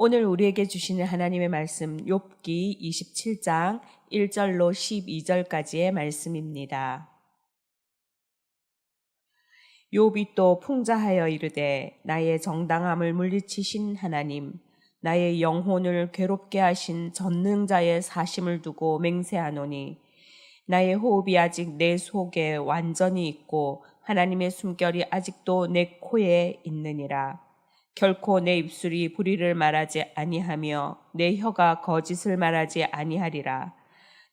오늘 우리에게 주시는 하나님의 말씀 욥기 27장 1절로 12절까지의 말씀입니다. 욥이 또 풍자하여 이르되 나의 정당함을 물리치신 하나님 나의 영혼을 괴롭게 하신 전능자의 사심을 두고 맹세하노니 나의 호흡이 아직 내 속에 완전히 있고 하나님의 숨결이 아직도 내 코에 있느니라. 결코 내 입술이 불의를 말하지 아니하며 내 혀가 거짓을 말하지 아니하리라.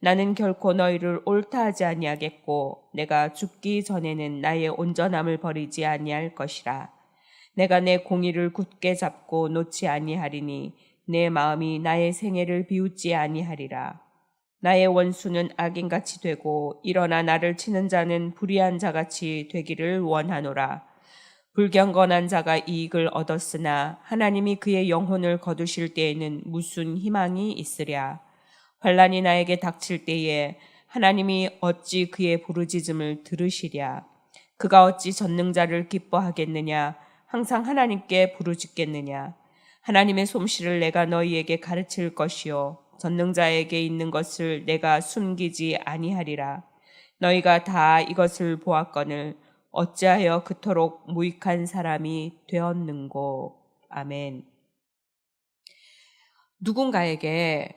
나는 결코 너희를 옳다 하지 아니하겠고 내가 죽기 전에는 나의 온전함을 버리지 아니할 것이라. 내가 내 공의를 굳게 잡고 놓지 아니하리니 내 마음이 나의 생애를 비웃지 아니하리라. 나의 원수는 악인같이 되고 일어나 나를 치는 자는 불의한 자같이 되기를 원하노라. 불경건한 자가 이익을 얻었으나 하나님이 그의 영혼을 거두실 때에는 무슨 희망이 있으랴. 환란이 나에게 닥칠 때에 하나님이 어찌 그의 부르짖음을 들으시랴. 그가 어찌 전능자를 기뻐하겠느냐. 항상 하나님께 부르짖겠느냐. 하나님의 솜씨를 내가 너희에게 가르칠 것이요. 전능자에게 있는 것을 내가 숨기지 아니하리라. 너희가 다 이것을 보았거늘 어찌하여 그토록 무익한 사람이 되었는고. 아멘. 누군가에게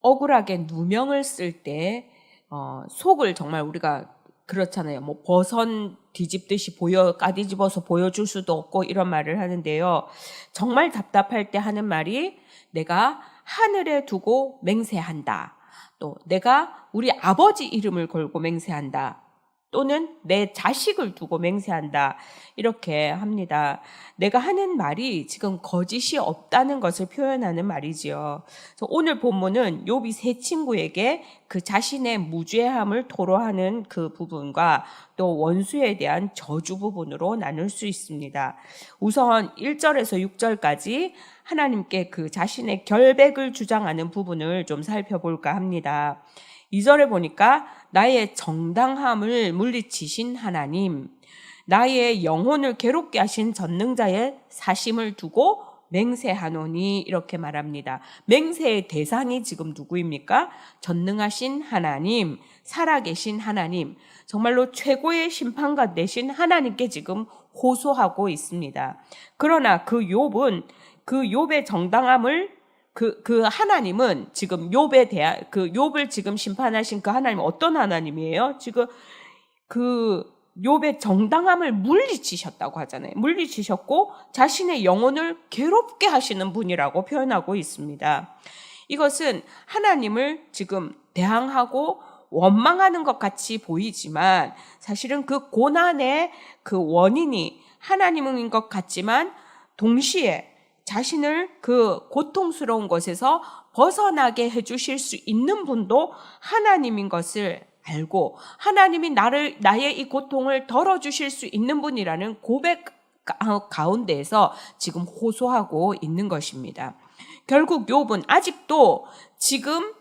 억울하게 누명을 쓸 때, 어, 속을 정말 우리가 그렇잖아요. 뭐, 버선 뒤집듯이 보여, 까디집어서 보여줄 수도 없고 이런 말을 하는데요. 정말 답답할 때 하는 말이 내가 하늘에 두고 맹세한다. 또 내가 우리 아버지 이름을 걸고 맹세한다. 또는 내 자식을 두고 맹세한다. 이렇게 합니다. 내가 하는 말이 지금 거짓이 없다는 것을 표현하는 말이지요. 오늘 본문은 욥이 세 친구에게 그 자신의 무죄함을 토로하는 그 부분과 또 원수에 대한 저주 부분으로 나눌 수 있습니다. 우선 1절에서 6절까지 하나님께 그 자신의 결백을 주장하는 부분을 좀 살펴볼까 합니다. 2절에 보니까 나의 정당함을 물리치신 하나님, 나의 영혼을 괴롭게 하신 전능자의 사심을 두고 맹세하노니 이렇게 말합니다. 맹세의 대상이 지금 누구입니까? 전능하신 하나님, 살아계신 하나님, 정말로 최고의 심판관 되신 하나님께 지금 호소하고 있습니다. 그러나 그 욥은 그 욥의 정당함을 그, 그 하나님은 지금 욥에 대한, 그 욥을 지금 심판하신 그 하나님은 어떤 하나님이에요? 지금 그 욥의 정당함을 물리치셨다고 하잖아요. 물리치셨고 자신의 영혼을 괴롭게 하시는 분이라고 표현하고 있습니다. 이것은 하나님을 지금 대항하고 원망하는 것 같이 보이지만 사실은 그 고난의 그 원인이 하나님인 것 같지만 동시에 자신을 그 고통스러운 것에서 벗어나게 해주실 수 있는 분도 하나님인 것을 알고 하나님이 나를 나의 이 고통을 덜어 주실 수 있는 분이라는 고백 가운데에서 지금 호소하고 있는 것입니다. 결국 욥은 아직도 지금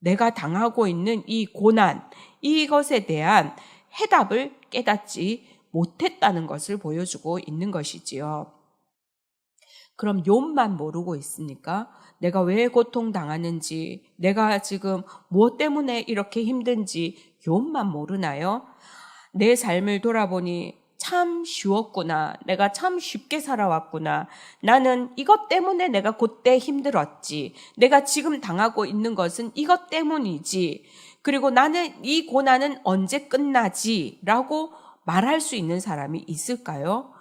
내가 당하고 있는 이 고난 이것에 대한 해답을 깨닫지 못했다는 것을 보여주고 있는 것이지요. 그럼 욥만 모르고 있습니까? 내가 왜 고통 당하는지, 내가 지금 무엇 때문에 이렇게 힘든지 욥만 모르나요? 내 삶을 돌아보니 참 쉬웠구나. 내가 참 쉽게 살아왔구나. 나는 이것 때문에 내가 그때 힘들었지. 내가 지금 당하고 있는 것은 이것 때문이지. 그리고 나는 이 고난은 언제 끝나지? 라고 말할 수 있는 사람이 있을까요?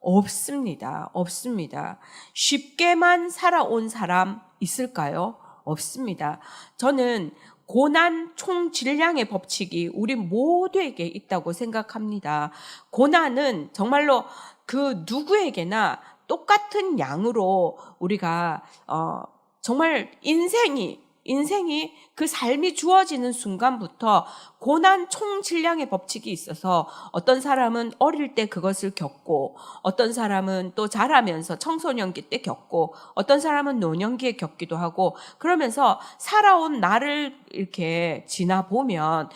없습니다. 없습니다. 쉽게만 살아온 사람 있을까요? 없습니다. 저는 고난 총 질량의 법칙이 우리 모두에게 있다고 생각합니다. 고난은 정말로 그 누구에게나 똑같은 양으로 우리가 어 정말 인생이 인생이 그 삶이 주어지는 순간부터 고난 총 질량의 법칙이 있어서 어떤 사람은 어릴 때 그것을 겪고 어떤 사람은 또 자라면서 청소년기 때 겪고 어떤 사람은 노년기에 겪기도 하고 그러면서 살아온 나를 이렇게 지나보면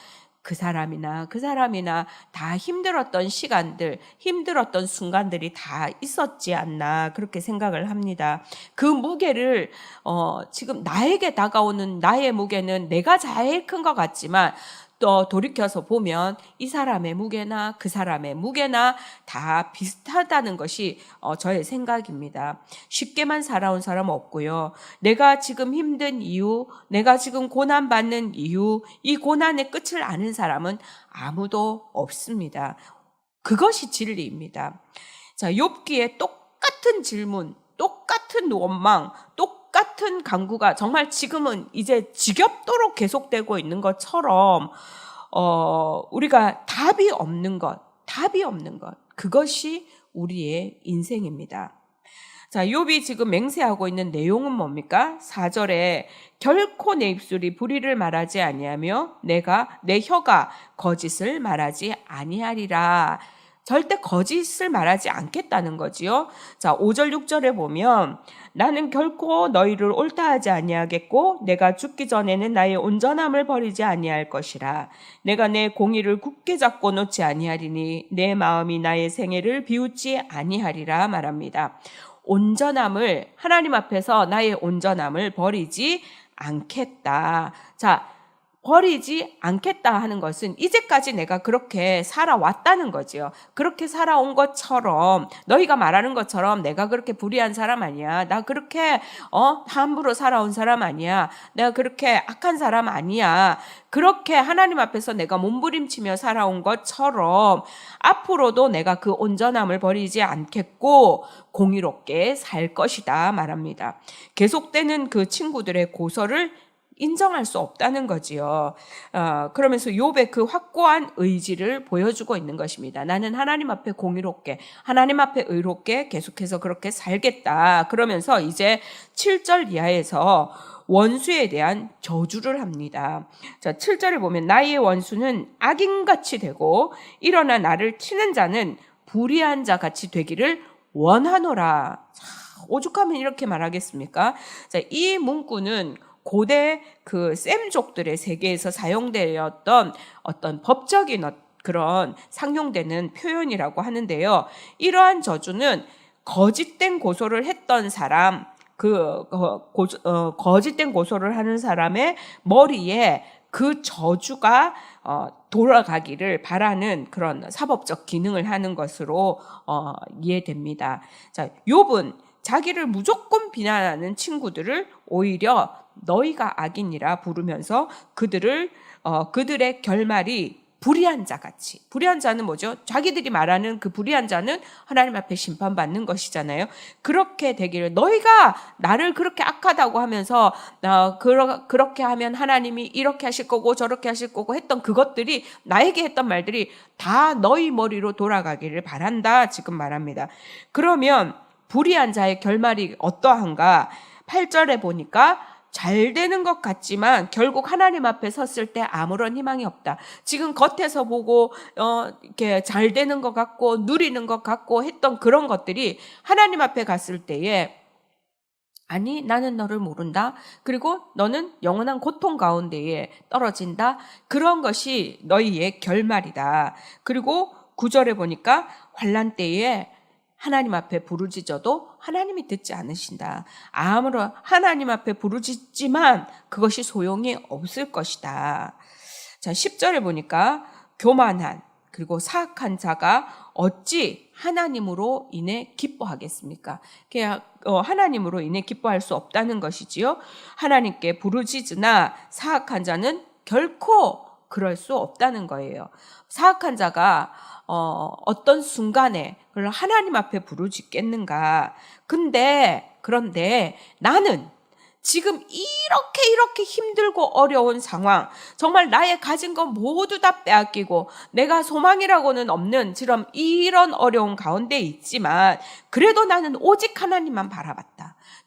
그 사람이나 그 사람이나 다 힘들었던 시간들, 힘들었던 순간들이 다 있었지 않나 그렇게 생각을 합니다. 그 무게를 어, 지금 나에게 다가오는 나의 무게는 내가 제일 큰 것 같지만 또 돌이켜서 보면 이 사람의 무게나 그 사람의 무게나 다 비슷하다는 것이 어, 저의 생각입니다. 쉽게만 살아온 사람 없고요. 내가 지금 힘든 이유, 내가 지금 고난 받는 이유, 이 고난의 끝을 아는 사람은 아무도 없습니다. 그것이 진리입니다. 자, 욥기에 똑같은 질문, 똑같은 원망, 똑 같은 강구가 정말 지금은 이제 지겹도록 계속되고 있는 것처럼 어, 우리가 답이 없는 것, 답이 없는 것. 그것이 우리의 인생입니다. 자, 욥이 지금 맹세하고 있는 내용은 뭡니까? 4절에 결코 내 입술이 불의를 말하지 아니하며 내가 내 혀가 거짓을 말하지 아니하리라. 절대 거짓을 말하지 않겠다는 거지요. 자, 5절 6절에 보면 나는 결코 너희를 옳다 하지 아니하겠고 내가 죽기 전에는 나의 온전함을 버리지 아니할 것이라. 내가 내 공의를 굳게 잡고 놓지 아니하리니 내 마음이 나의 생애를 비웃지 아니하리라 말합니다. 온전함을 하나님 앞에서 나의 온전함을 버리지 않겠다. 자, 버리지 않겠다 하는 것은 이제까지 내가 그렇게 살아왔다는 거지요. 그렇게 살아온 것처럼 너희가 말하는 것처럼 내가 그렇게 불의한 사람 아니야. 나 그렇게 어 함부로 살아온 사람 아니야. 내가 그렇게 악한 사람 아니야. 그렇게 하나님 앞에서 내가 몸부림치며 살아온 것처럼 앞으로도 내가 그 온전함을 버리지 않겠고 공의롭게 살 것이다 말합니다. 계속되는 그 친구들의 고소를 인정할 수 없다는 거지요. 어, 그러면서 욥의 그 확고한 의지를 보여주고 있는 것입니다. 나는 하나님 앞에 공의롭게, 하나님 앞에 의롭게 계속해서 그렇게 살겠다. 그러면서 이제 7절 이하에서 원수에 대한 저주를 합니다. 자, 7절을 보면 나의 원수는 악인같이 되고 일어나 나를 치는 자는 불의한 자 같이 되기를 원하노라. 자, 오죽하면 이렇게 말하겠습니까? 자, 이 문구는 고대 그 셈족들의 세계에서 사용되었던 어떤 법적인 어- 그런 상용되는 표현이라고 하는데요. 이러한 저주는 거짓된 고소를 했던 사람, 그 어, 고, 어, 거짓된 고소를 하는 사람의 머리에 그 저주가 어, 돌아가기를 바라는 그런 사법적 기능을 하는 것으로 어, 이해됩니다. 자, 욥은 자기를 무조건 비난하는 친구들을 오히려 너희가 악인이라 부르면서 그들을 어, 그들의 결말이 불의한 자 같이 불의한 자는 뭐죠? 자기들이 말하는 그 불의한 자는 하나님 앞에 심판받는 것이잖아요. 그렇게 되기를 너희가 나를 그렇게 악하다고 하면서 어, 그러, 그렇게 하면 하나님이 이렇게 하실 거고 저렇게 하실 거고 했던 그것들이 나에게 했던 말들이 다 너희 머리로 돌아가기를 바란다 지금 말합니다. 그러면 불의한 자의 결말이 어떠한가? 8절에 보니까 잘 되는 것 같지만 결국 하나님 앞에 섰을 때 아무런 희망이 없다. 지금 겉에서 보고 어 이렇게 잘 되는 것 같고 누리는 것 같고 했던 그런 것들이 하나님 앞에 갔을 때에 아니 나는 너를 모른다. 그리고 너는 영원한 고통 가운데에 떨어진다. 그런 것이 너희의 결말이다. 그리고 구절에 보니까 환란 때에 하나님 앞에 부르짖어도 하나님이 듣지 않으신다. 아무런 하나님 앞에 부르짖지만 그것이 소용이 없을 것이다. 자, 10절에 보니까 교만한 그리고 사악한 자가 어찌 하나님으로 인해 기뻐하겠습니까? 어, 하나님으로 인해 기뻐할 수 없다는 것이지요. 하나님께 부르짖으나 사악한 자는 결코 그럴 수 없다는 거예요. 사악한 자가 어, 어떤 순간에 그걸 하나님 앞에 부르짖겠는가. 근데, 그런데 나는 지금 이렇게 이렇게 힘들고 어려운 상황, 정말 나의 가진 것 모두 다 빼앗기고 내가 소망이라고는 없는 지금 이런 어려운 가운데 있지만 그래도 나는 오직 하나님만 바라봤다.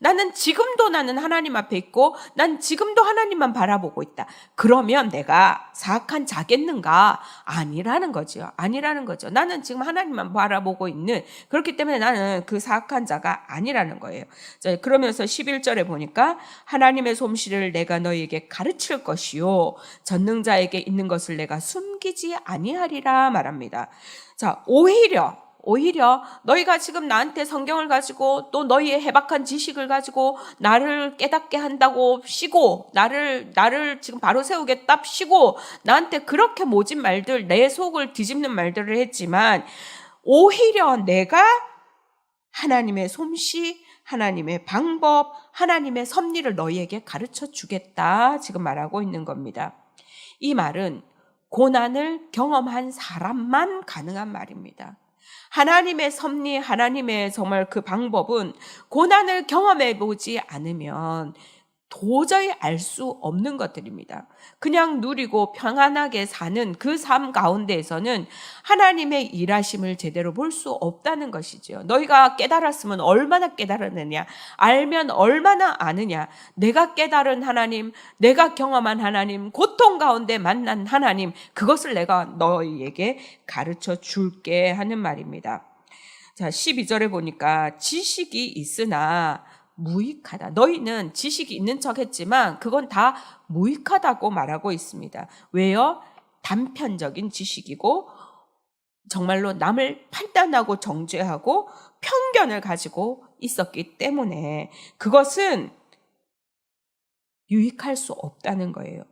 나는 지금도 나는 하나님 앞에 있고 난 지금도 하나님만 바라보고 있다. 그러면 내가 사악한 자겠는가? 아니라는 거죠. 아니라는 거죠. 나는 지금 하나님만 바라보고 있는 그렇기 때문에 나는 그 사악한 자가 아니라는 거예요. 자, 그러면서 11절에 보니까 하나님의 솜씨를 내가 너희에게 가르칠 것이요 전능자에게 있는 것을 내가 숨기지 아니하리라 말합니다. 자, 오히려 오히려 너희가 지금 나한테 성경을 가지고 또 너희의 해박한 지식을 가지고 나를 깨닫게 한다고 쉬고 나를 나를 지금 바로 세우겠다 쉬고 나한테 그렇게 모진 말들 내 속을 뒤집는 말들을 했지만 오히려 내가 하나님의 솜씨 하나님의 방법, 하나님의 섭리를 너희에게 가르쳐 주겠다. 지금 말하고 있는 겁니다. 이 말은 고난을 경험한 사람만 가능한 말입니다. 하나님의 섭리, 하나님의 정말 그 방법은 고난을 경험해 보지 않으면 도저히 알 수 없는 것들입니다. 그냥 누리고 평안하게 사는 그 삶 가운데에서는 하나님의 일하심을 제대로 볼 수 없다는 것이지요. 너희가 깨달았으면 얼마나 깨달았느냐, 알면 얼마나 아느냐, 내가 깨달은 하나님, 내가 경험한 하나님, 고통 가운데 만난 하나님, 그것을 내가 너희에게 가르쳐 줄게 하는 말입니다. 자, 12절에 보니까 지식이 있으나 무익하다. 너희는 지식이 있는 척 했지만 그건 다 무익하다고 말하고 있습니다. 왜요? 단편적인 지식이고 정말로 남을 판단하고 정죄하고 편견을 가지고 있었기 때문에 그것은 유익할 수 없다는 거예요.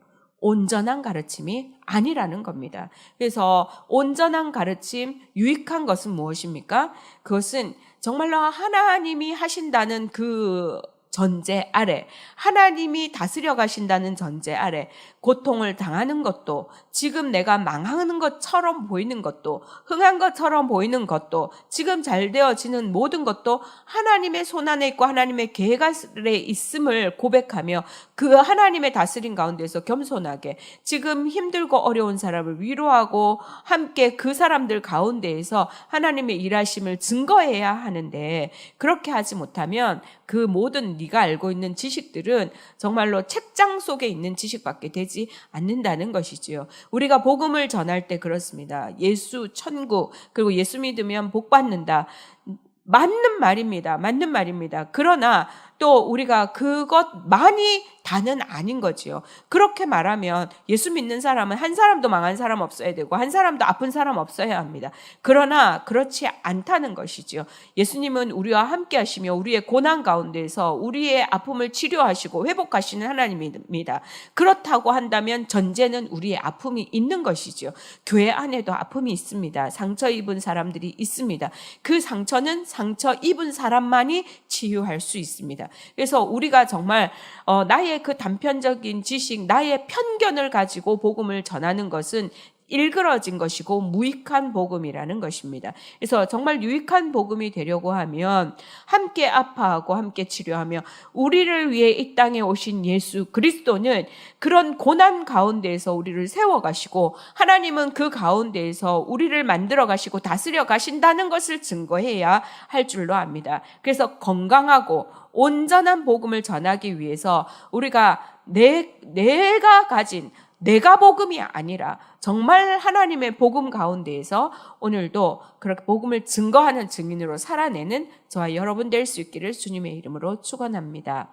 온전한 가르침이 아니라는 겁니다. 그래서 온전한 가르침, 유익한 것은 무엇입니까? 그것은 정말로 하나님이 하신다는 그 전제 아래, 하나님이 다스려 가신다는 전제 아래, 고통을 당하는 것도, 지금 내가 망하는 것처럼 보이는 것도, 흥한 것처럼 보이는 것도, 지금 잘 되어지는 모든 것도 하나님의 손 안에 있고 하나님의 계획 아래 있음을 고백하며 그 하나님의 다스림 가운데서 겸손하게 지금 힘들고 어려운 사람을 위로하고 함께 그 사람들 가운데에서 하나님의 일하심을 증거해야 하는데 그렇게 하지 못하면 그 모든 네가 알고 있는 지식들은 정말로 책장 속에 있는 지식밖에 되지 않는다는 것이지요. 우리가 복음을 전할 때 그렇습니다. 예수 천국 그리고 예수 믿으면 복 받는다. 맞는 말입니다. 맞는 말입니다. 그러나 또 우리가 그것만이 다는 아닌 거지요. 그렇게 말하면 예수 믿는 사람은 한 사람도 망한 사람 없어야 되고 한 사람도 아픈 사람 없어야 합니다. 그러나 그렇지 않다는 것이지요. 예수님은 우리와 함께 하시며 우리의 고난 가운데서 우리의 아픔을 치료하시고 회복하시는 하나님입니다. 그렇다고 한다면 전제는 우리의 아픔이 있는 것이지요. 교회 안에도 아픔이 있습니다. 상처 입은 사람들이 있습니다. 그 상처는 상처 입은 사람만이 치유할 수 있습니다. 그래서 우리가 정말 어, 나의 그 단편적인 지식, 나의 편견을 가지고 복음을 전하는 것은 일그러진 것이고 무익한 복음이라는 것입니다. 그래서 정말 유익한 복음이 되려고 하면 함께 아파하고 함께 치료하며 우리를 위해 이 땅에 오신 예수 그리스도는 그런 고난 가운데에서 우리를 세워 가시고 하나님은 그 가운데에서 우리를 만들어 가시고 다스려 가신다는 것을 증거해야 할 줄로 압니다. 그래서 건강하고 온전한 복음을 전하기 위해서 우리가 내, 내가 가진 내가 복음이 아니라 정말 하나님의 복음 가운데에서 오늘도 그렇게 복음을 증거하는 증인으로 살아내는 저와 여러분 될 수 있기를 주님의 이름으로 축원합니다.